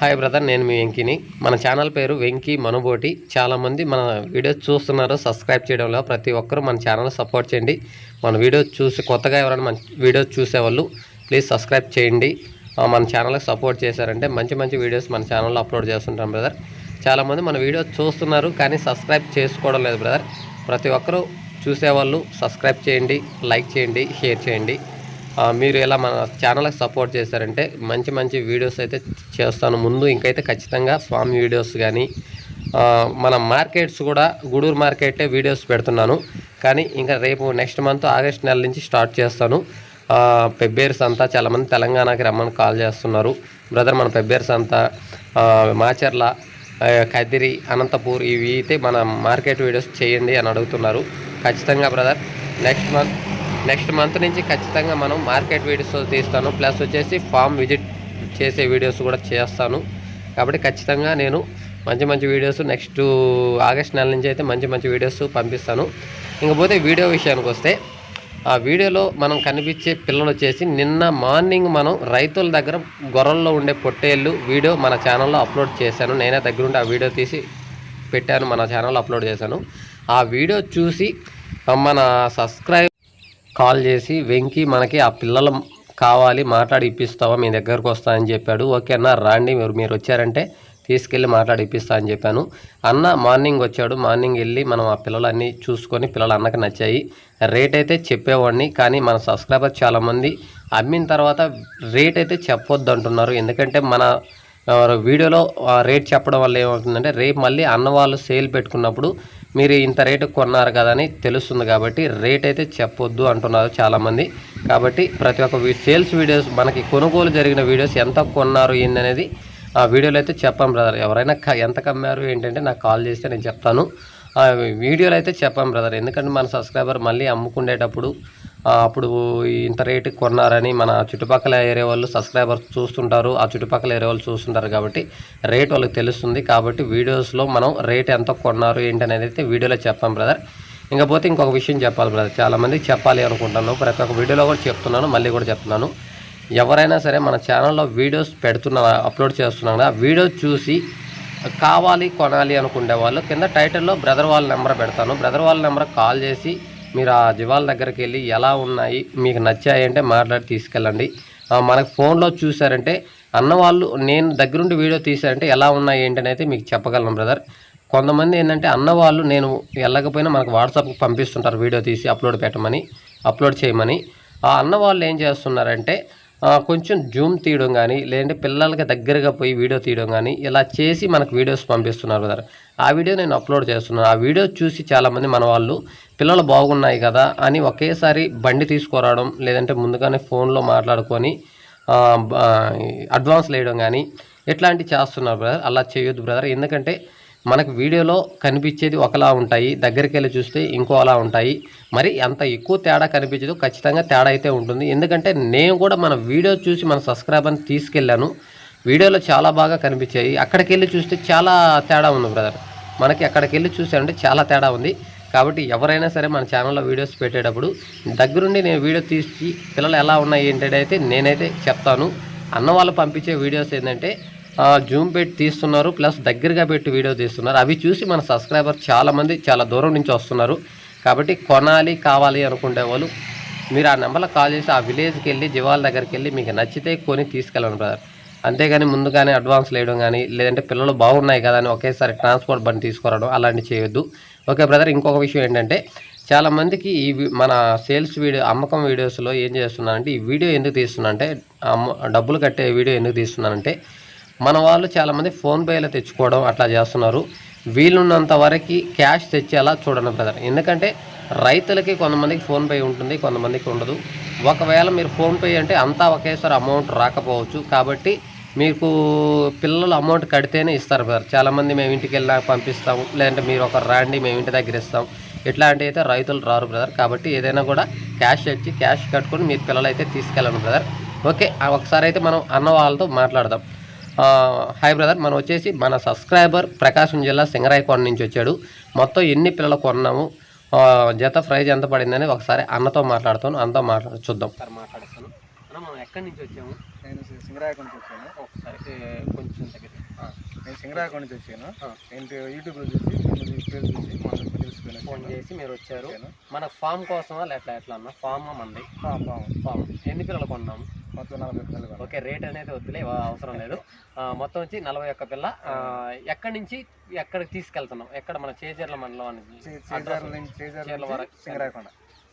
Hi brother నేను మీ వెంకిని. మన channel పేరు వెంకీ మనుబోటి. చాలామంది మన వీడియోస్ చూస్తున్నారు. సబ్స్క్రైబ్ చేయడంలో ప్రతి ఒక్కరూ మన ఛానల్ సపోర్ట్ చేయండి. మన వీడియోస్ చూసి కొత్తగా ఎవరైనా మన వీడియోస్ చూసేవాళ్ళు ప్లీజ్ సబ్స్క్రైబ్ చేయండి. మన ఛానల్కి సపోర్ట్ చేశారంటే మంచి మంచి వీడియోస్ మన ఛానల్లో అప్లోడ్ చేస్తుంటాం బ్రదర్ చాలామంది మన వీడియోస్ చూస్తున్నారు కానీ సబ్స్క్రైబ్ చేసుకోవడం లేదు బ్రదర్ ప్రతి ఒక్కరూ చూసేవాళ్ళు సబ్స్క్రైబ్ చేయండి లైక్ చేయండి షేర్ చేయండి. మీరు ఇలా మన ఛానల్కి సపోర్ట్ చేశారంటే మంచి మంచి వీడియోస్ అయితే చేస్తాను. ముందు ఇంకైతే ఖచ్చితంగా స్వామి వీడియోస్ కానీ మన మార్కెట్స్ కూడా గూడూరు మార్కెటే వీడియోస్ పెడుతున్నాను. కానీ ఇంకా రేపు నెక్స్ట్ మంత్ ఆగస్ట్ నెల నుంచి స్టార్ట్ చేస్తాను. పెబ్బేర్స్ అంతా చాలామంది తెలంగాణకి రమ్మని కాల్ చేస్తున్నారు. బ్రదర్ మన పెబ్బేర్స్ అంతా మాచర్ల కదిరి అనంతపూర్ ఇవి అయితే మన మార్కెట్ వీడియోస్ చేయండి అని అడుగుతున్నారు. ఖచ్చితంగా brother next month next month నుంచి ఖచ్చితంగా మనం మార్కెట్ వీడియోస్ తీస్తాను. ప్లస్ వచ్చేసి ఫామ్ విజిట్ చేసే వీడియోస్ కూడా చేస్తాను. కాబట్టి ఖచ్చితంగా నేను మంచి మంచి వీడియోస్ నెక్స్ట్ ఆగస్ట్ నెల నుంచి అయితే మంచి మంచి వీడియోస్ పంపిస్తాను. ఇంకపోతే వీడియో విషయానికి వస్తే ఆ వీడియోలో మనం కనిపించే పిల్లలు వచ్చేసి నిన్న మార్నింగ్ మనం రైతుల దగ్గర గొర్రెల్లో ఉండే పొట్టేళ్ళు వీడియో మన ఛానల్లో అప్లోడ్ చేశాను. నేనే దగ్గరుండి ఆ వీడియో తీసి పెట్టాను మన ఛానల్లో అప్లోడ్ చేశాను. ఆ వీడియో చూసి మన సబ్స్క్రైబ్ కాల్ చేసి వెంకి మనకి ఆ పిల్లలు కావాలి మాట్లాడి ఇప్పిస్తావా మీ దగ్గరకు వస్తా అని చెప్పాడు. ఓకే అన్న రాండి మీరు మీరు వచ్చారంటే తీసుకెళ్ళి మాట్లాడి ఇప్పిస్తా అని చెప్పాను. అన్న మార్నింగ్ వచ్చాడు. మార్నింగ్ వెళ్ళి మనం ఆ పిల్లలన్నీ చూసుకొని పిల్లలు అన్నకి నచ్చాయి. రేట్ అయితే చెప్పేవాడిని కానీ మన సబ్స్క్రైబర్ చాలామంది అమ్మిన తర్వాత రేట్ అయితే చెప్పొద్దు అంటున్నారు. ఎందుకంటే మన వీడియోలో రేట్ చెప్పడం వల్ల ఏమవుతుందంటే రేపు మళ్ళీ అన్న వాళ్ళు సేల్ పెట్టుకున్నప్పుడు మీరు ఇంత రేటు కొన్నారు కదా అని తెలుస్తుంది కాబట్టి రేట్ అయితే చెప్పొద్దు అంటున్నారు చాలామంది. కాబట్టి ప్రతి ఒక్క సేల్స్ వీడియోస్ మనకి కొనుగోలు జరిగిన వీడియోస్ ఎంత కొన్నారు ఏందనేది ఆ వీడియోలో అయితే చెప్పాం బ్రదర్. ఎవరైనా ఎంత కమ్మారు ఏంటంటే నాకు కాల్ చేస్తే నేను చెప్తాను. ఆ వీడియోలో అయితే చెప్పాం బ్రదర్. ఎందుకంటే మన సబ్స్క్రైబర్ మళ్ళీ అమ్ముకునేటప్పుడు అప్పుడు ఇంత రేటుకి కొన్నారని మన చుట్టుపక్కల ఏరియా వాళ్ళు సబ్స్క్రైబర్స్ చూస్తుంటారు. ఆ చుట్టుపక్కల ఏరియా వాళ్ళు చూస్తుంటారు కాబట్టి రేట్ వాళ్ళకి తెలుస్తుంది. కాబట్టి వీడియోస్లో మనం రేట్ ఎంత కొన్నారు ఏంటనేది అయితే వీడియోలో చెప్పాం బ్రదర్. ఇంకపోతే ఇంకొక విషయం చెప్పాలి బ్రదర్. చాలామందికి చెప్పాలి అనుకుంటాను. ప్రతి ఒక్క వీడియోలో కూడా చెప్తున్నాను మళ్ళీ కూడా చెప్తున్నాను. ఎవరైనా సరే మన ఛానల్లో వీడియోస్ పెడుతున్నా అప్లోడ్ చేస్తున్నాం కదా వీడియో చూసి కావాలి కొనాలి అనుకునే వాళ్ళు కింద టైటిల్లో బ్రదర్ వాళ్ళ నెంబర్ పెడతాను. బ్రదర్ వాళ్ళ నెంబర్ కాల్ చేసి మీరు ఆ జివాల దగ్గరికి వెళ్ళి ఎలా ఉన్నాయి మీకు నచ్చాయి అంటే మాట్లాడి తీసుకెళ్ళండి. మనకు ఫోన్లో చూసారంటే అన్న వాళ్ళు నేను దగ్గరుండి వీడియో తీశారంటే ఎలా ఉన్నాయి ఏంటని అయితే మీకు చెప్పగలను బ్రదర్. కొంతమంది ఏంటంటే అన్న వాళ్ళు నేను వెళ్ళకపోయినా మనకు వాట్సాప్కి పంపిస్తుంటారు వీడియో తీసి అప్లోడ్ పెట్టమని అప్లోడ్ చేయమని. ఆ అన్న వాళ్ళు ఏం చేస్తున్నారంటే కొంచెం జూమ్ తీయడం కానీ లేదంటే పిల్లలకి దగ్గరగా పోయి వీడియో తీయడం కానీ ఇలా చేసి మనకు వీడియోస్ పంపిస్తున్నారు కదా. ఆ వీడియో నేను అప్లోడ్ చేస్తున్నాను. ఆ వీడియో చూసి చాలామంది మన వాళ్ళు పిల్లలు బాగున్నాయి కదా అని ఒకేసారి బండి తీసుకురావడం లేదంటే ముందుగానే ఫోన్లో మాట్లాడుకొని అడ్వాన్స్ వేయడం కానీ ఇట్లాంటివి చేస్తున్నారు బ్రదర్. అలా చేయొద్దు బ్రదర్. ఎందుకంటే మనకు వీడియోలో కనిపించేది ఒకలా ఉంటాయి దగ్గరికి వెళ్ళి చూస్తే ఇంకోలా ఉంటాయి. మరి అంత ఎక్కువ తేడా కనిపించదు ఖచ్చితంగా తేడా అయితే ఉంటుంది. ఎందుకంటే నేను కూడా మన వీడియో చూసి మన సబ్స్క్రైబర్ని తీసుకెళ్ళాను. వీడియోలో చాలా బాగా కనిపించాయి. అక్కడికి వెళ్ళి చూస్తే చాలా తేడా ఉంది బ్రదర్. మనకి అక్కడికి వెళ్ళి చూసామంటే చాలా తేడా ఉంది. కాబట్టి ఎవరైనా సరే మన ఛానల్లో వీడియోస్ పెట్టేటప్పుడు దగ్గరుండి నేను వీడియో తీసి పిల్లలు ఎలా ఉన్నాయి ఏంటంటే అయితే నేనైతే చెప్తాను. అన్న వాళ్ళు పంపించే వీడియోస్ ఏంటంటే జూమ్ పెట్టి తీస్తున్నారు ప్లస్ దగ్గరగా పెట్టి వీడియో తీస్తున్నారు. అవి చూసి మన సబ్స్క్రైబర్ చాలామంది చాలా దూరం నుంచి వస్తున్నారు. కాబట్టి కొనాలి కావాలి అనుకునే వాళ్ళు మీరు ఆ నెంబర్లో కాల్ చేసి ఆ విలేజ్కి వెళ్ళి జివాల దగ్గరికి వెళ్ళి మీకు నచ్చితే కొని తీసుకెళ్ళండి బ్రదర్. అంతేగాని ముందుగానే అడ్వాన్స్ వేయడం కానీ లేదంటే పిల్లలు బాగున్నాయి కదా అని ఒకేసారి ట్రాన్స్పోర్ట్ బండి తీసుకురావడం అలాంటివి చేయొద్దు. ఓకే బ్రదర్ ఇంకొక విషయం ఏంటంటే చాలామందికి ఈ మన సేల్స్ వీడియో అమ్మకం వీడియోస్లో ఏం చేస్తున్నానంటే ఈ వీడియో ఎందుకు తీస్తున్నానంటే అమ్మ డబ్బులు కట్టే వీడియో ఎందుకు తీస్తున్నానంటే మన వాళ్ళు చాలామంది ఫోన్పేలో తెచ్చుకోవడం అట్లా చేస్తున్నారు. వీలున్నంత వరకు క్యాష్ తెచ్చేలా చూడండి బ్రదర్. ఎందుకంటే రైతులకి కొంతమందికి ఫోన్పే ఉంటుంది కొంతమందికి ఉండదు. ఒకవేళ మీరు ఫోన్పే అంటే అంతా ఒకేసారి అమౌంట్ రాకపోవచ్చు. కాబట్టి మీకు పిల్లలు అమౌంట్ కడితేనే ఇస్తారు బ్రదర్. చాలామంది మేము ఇంటికి వెళ్ళినా పంపిస్తాం లేదంటే మీరు ఒక రాండి మేము ఇంటి దగ్గర ఇస్తాం. ఇట్లాంటివి అయితే రైతులు రారు బ్రదర్. కాబట్టి ఏదైనా కూడా క్యాష్ వచ్చి క్యాష్ కట్టుకొని మీరు పిల్లలు అయితే తీసుకెళ్ళండి బ్రదర్. ఓకే ఆ ఒకసారి అయితే మనం అన్న వాళ్ళతో మాట్లాడదాం. Hi brother. మనం వచ్చేసి మన సబ్స్క్రైబర్ ప్రకాశం జిల్లా సింగరాయకోట నుంచి వచ్చాడు. మొత్తం ఎన్ని పిల్లలు కొన్నాము? ఆ, జత ప్రైజ్ ఎంత పడిందని ఒకసారి అన్నతో మాట్లాడుతాను. అన్నతో మాట్లాడ చూద్దాం. సార్ మాట్లాడతాను అన్న మనం ఎక్కడి నుంచి వచ్చాము? నేను సింగరాయకొండ నుంచి వచ్చాను. ఒకసారి కొంచెం దగ్గర ఆ, నేను సింగరాయకొండ నుంచి వచ్చాను. ఆ. నేను యూట్యూబ్లో చూసి పేరు చూసి మనకు తెలిసిపోయిన ఫోన్ చేసి మీరు వచ్చారు. మన ఫామ్ కోసమా ఎట్లా ఎట్లా అన్న? ఫామ్ మంది. బాగుంది ఫామ్. ఎన్ని పిల్లలు కొన్నాము? ఓకే రేట్ అనేది వద్దులే అవసరం లేదు. మొత్తం వచ్చి నలభై ఒక్క పిల్ల. ఎక్కడి నుంచి ఎక్కడికి తీసుకెళ్తున్నాం? ఎక్కడ మన చేజర్ల మండలం చేజర్ల నుంచి చేజర్ల వరకు. సింగరాయకొండ.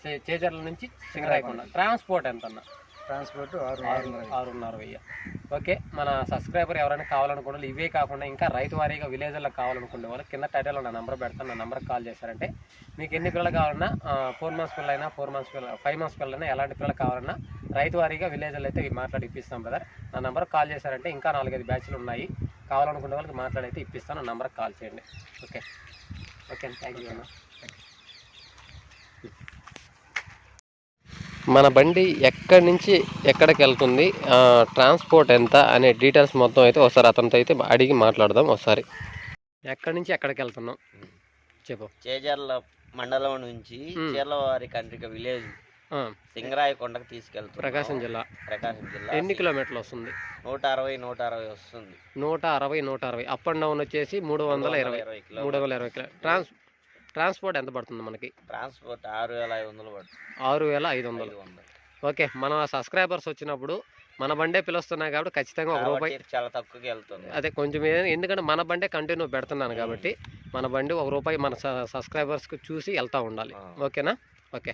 చే- చేజర్ల నుంచి సింగరాయకొండ. ట్రాన్స్పోర్ట్ ఎంత అన్న ట్రాన్స్పోర్ట్ ఆరు ఆరు ఆరున్నర వెయ్యి ఓకే మన సబ్స్క్రైబర్ ఎవరైనా కావాలనుకున్న వాళ్ళు ఇవే కాకుండా ఇంకా రైతు వారీగా విలేజ్లో కావాలనుకునే వాళ్ళు కింద టైటిల్లో నా నెంబర్ పెడతాను. నా నెంబర్కి కాల్ చేశారంటే మీకు ఎన్ని పిల్లలు కావాలన్నా ఫోర్ మంత్స్ పిల్లలైనా ఫోర్ మంత్స్ పిల్ల ఫైవ్ మంత్స్ పిల్లలైనా ఎలాంటి పిల్లలు కావాలన్నా రైతు వారీగా విలేజ్లో అయితే మాట్లాడి ఇప్పిస్తాం బ్రదర్ నా నెంబర్కి కాల్ చేశారంటే ఇంకా నాలుగైదు బ్యాచ్లు ఉన్నాయి. కావాలనుకునే వాళ్ళకి మాట్లాడైతే ఇప్పిస్తాను. నా నెంబర్కి కాల్ చేయండి. ఓకే. ఓకే థ్యాంక్ యూ అన్న. మన బండి ఎక్కడి నుంచి ఎక్కడికి వెళ్తుంది ఆ, ట్రాన్స్పోర్ట్ ఎంత అనే డీటెయిల్స్ మొత్తం అయితే ఒకసారి అతనితో అయితే అడిగి మాట్లాడదాం ఒకసారి. ఎక్కడి నుంచి ఎక్కడికి వెళ్తున్నాం? చెప్పు. చేజర్ల మండలం నుంచి. చీర్లవారి కండ్రిక విలేజ్ సింగరాయకొండకు తీసుకెళ్తాం ప్రకాశం జిల్లా. ప్రకాశం జిల్లా. ఎన్ని కిలోమీటర్లు వస్తుంది? నూట అరవై నూట అరవై వస్తుంది. నూట అరవై నూట అరవై. అప్ అండ్ డౌన్ వచ్చేసి మూడు వందల ఇరవై. మూడు వందల ఇరవై కిలో ట్రాన్స్ ట్రాన్స్పోర్ట్ ఎంత పడుతుంది మనకి? ట్రాన్స్పోర్ట్ ఆరు వేల ఐదు వందలు పడుతుంది. ఆరు వేల ఐదు వందలు. ఓకే మన సబ్స్క్రైబర్స్ వచ్చినప్పుడు మన బండే పిలుస్తున్నాయి కాబట్టి ఖచ్చితంగా ఒక రూపాయి చాలా తక్కువకి వెళ్తుంది. అదే కొంచెం ఎందుకంటే మన బండే కంటిన్యూ పెడుతున్నాను కాబట్టి మన బండి ఒక రూపాయి మన సబ్స్క్రైబర్స్కి చూసి వెళ్తూ ఉండాలి. ఓకేనా? ఓకే.